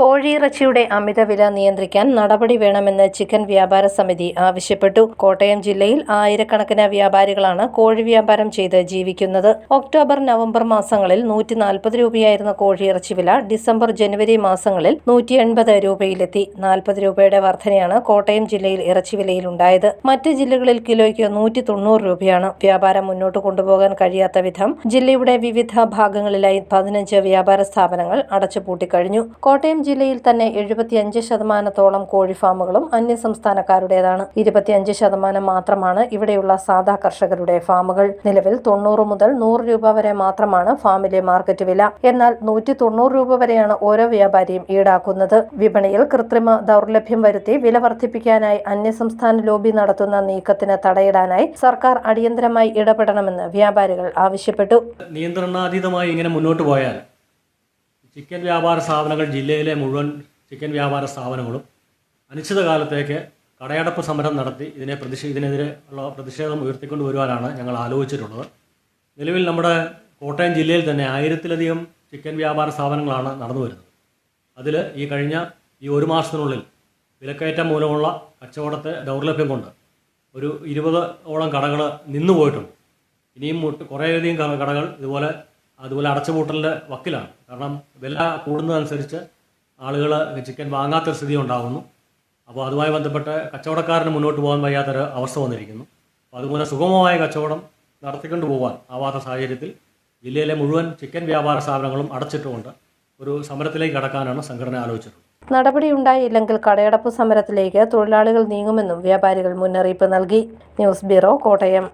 കോഴിയിറച്ചിയുടെ അമിതവില നിയന്ത്രിക്കാൻ നടപടി വേണമെന്ന് ചിക്കൻ വ്യാപാര സമിതി ആവശ്യപ്പെട്ടു. കോട്ടയം ജില്ലയിൽ ആയിരക്കണക്കിന് വ്യാപാരികളാണ് കോഴി വ്യാപാരം ചെയ്ത് ജീവിക്കുന്നത്. ഒക്ടോബർ നവംബർ മാസങ്ങളിൽ നൂറ്റി നാൽപ്പത് രൂപയായിരുന്ന കോഴിയിറച്ചി വില ഡിസംബർ ജനുവരി മാസങ്ങളിൽ നൂറ്റി എൺപത് രൂപയിലെത്തി. നാൽപ്പത് രൂപയുടെ വർധനയാണ് കോട്ടയം ജില്ലയിൽ ഇറച്ചി വിലയിൽ ഉണ്ടായത്. മറ്റ് ജില്ലകളിൽ കിലോയ്ക്ക് നൂറ്റി തൊണ്ണൂറ് രൂപയാണ്. വ്യാപാരം മുന്നോട്ട് കൊണ്ടുപോകാൻ കഴിയാത്ത വിധം ജില്ലയുടെ വിവിധ ഭാഗങ്ങളിലായി പതിനഞ്ച് വ്യാപാര സ്ഥാപനങ്ങൾ അടച്ചുപൂട്ടിക്കഴിഞ്ഞു. കോട്ടയം ജില്ലയിൽ തന്നെ എഴുപത്തിയഞ്ച് ശതമാനത്തോളം കോഴിഫാമുകളും അന്യസംസ്ഥാനക്കാരുടേതാണ്. ഇരുപത്തിയഞ്ച് ശതമാനം മാത്രമാണ് ഇവിടെയുള്ള സാധാ കർഷകരുടെ ഫാമുകൾ. നിലവിൽ തൊണ്ണൂറ് മുതൽ നൂറ് രൂപ വരെ മാത്രമാണ് ഫാമിലെ മാർക്കറ്റ് വില. എന്നാൽ നൂറ്റി തൊണ്ണൂറ് രൂപ വരെയാണ് ഓരോ വ്യാപാരിയും ഈടാക്കുന്നത്. വിപണിയിൽ കൃത്രിമ ദൗർലഭ്യം വരുത്തി വില വർദ്ധിപ്പിക്കാനായി അന്യസംസ്ഥാന ലോബി നടത്തുന്ന നീക്കത്തിന് തടയിടാനായി സർക്കാർ അടിയന്തരമായി ഇടപെടണമെന്ന് വ്യാപാരികൾ ആവശ്യപ്പെട്ടു. നിയന്ത്രണാതീതമായി ഇങ്ങനെ മുന്നോട്ട് പോയാൽ ചിക്കൻ വ്യാപാര സ്ഥാപനങ്ങൾ ജില്ലയിലെ മുഴുവൻ ചിക്കൻ വ്യാപാര സ്ഥാപനങ്ങളും അനിശ്ചിതകാലത്തേക്ക് കടയടപ്പ് സമരം നടത്തി ഇതിനെ പ്രതിഷേ ഇതിനെതിരെ ഉള്ള പ്രതിഷേധം ഉയർത്തിക്കൊണ്ട് വരുവാനാണ് ഞങ്ങൾ ആലോചിച്ചിട്ടുള്ളത്. നിലവിൽ നമ്മുടെ കോട്ടയം ജില്ലയിൽ തന്നെ ആയിരത്തിലധികം ചിക്കൻ വ്യാപാര സ്ഥാപനങ്ങളാണ് നടന്നു വരുന്നത്. അതിൽ ഈ കഴിഞ്ഞ ഈ ഒരു മാസത്തിനുള്ളിൽ വിലക്കയറ്റം മൂലമുള്ള കച്ചവടത്തെ ദൗർലഭ്യം കൊണ്ട് ഒരു ഇരുപത് ഓളം കടകൾ നിന്നു പോയിട്ടുണ്ട് ഇനിയും കുറേയധികം കടകൾ ഇതുപോലെ അതുപോലെ അടച്ചുപൂട്ടലിന്റെ വക്കിലാണ്. കാരണം വില കൂടുന്നതനുസരിച്ച് ആളുകൾ ചിക്കൻ വാങ്ങാത്തൊരു സ്ഥിതി ഉണ്ടാകുന്നു അപ്പോൾ അതുമായി ബന്ധപ്പെട്ട് കച്ചവടക്കാരന് മുന്നോട്ട് പോകാൻ വയ്യാത്തൊരു അവസ്ഥ വന്നിരിക്കുന്നു. അപ്പോൾ അതുപോലെ സുഗമമായ കച്ചവടം നടത്തിക്കൊണ്ട് പോകാൻ ആവാത്ത സാഹചര്യത്തിൽ ജില്ലയിലെ മുഴുവൻ ചിക്കൻ വ്യാപാര സ്ഥാപനങ്ങളും അടച്ചിട്ടുകൊണ്ട് ഒരു സമരത്തിലേക്ക് കടക്കാനാണ് സംഘടന ആലോചിച്ചിട്ടുള്ളത്. നടപടിയുണ്ടായില്ലെങ്കിൽ കടയടപ്പ് സമരത്തിലേക്ക് തൊഴിലാളികൾ നീങ്ങുമെന്നും വ്യാപാരികൾ മുന്നറിയിപ്പ് നൽകി. News bureau Kottayam.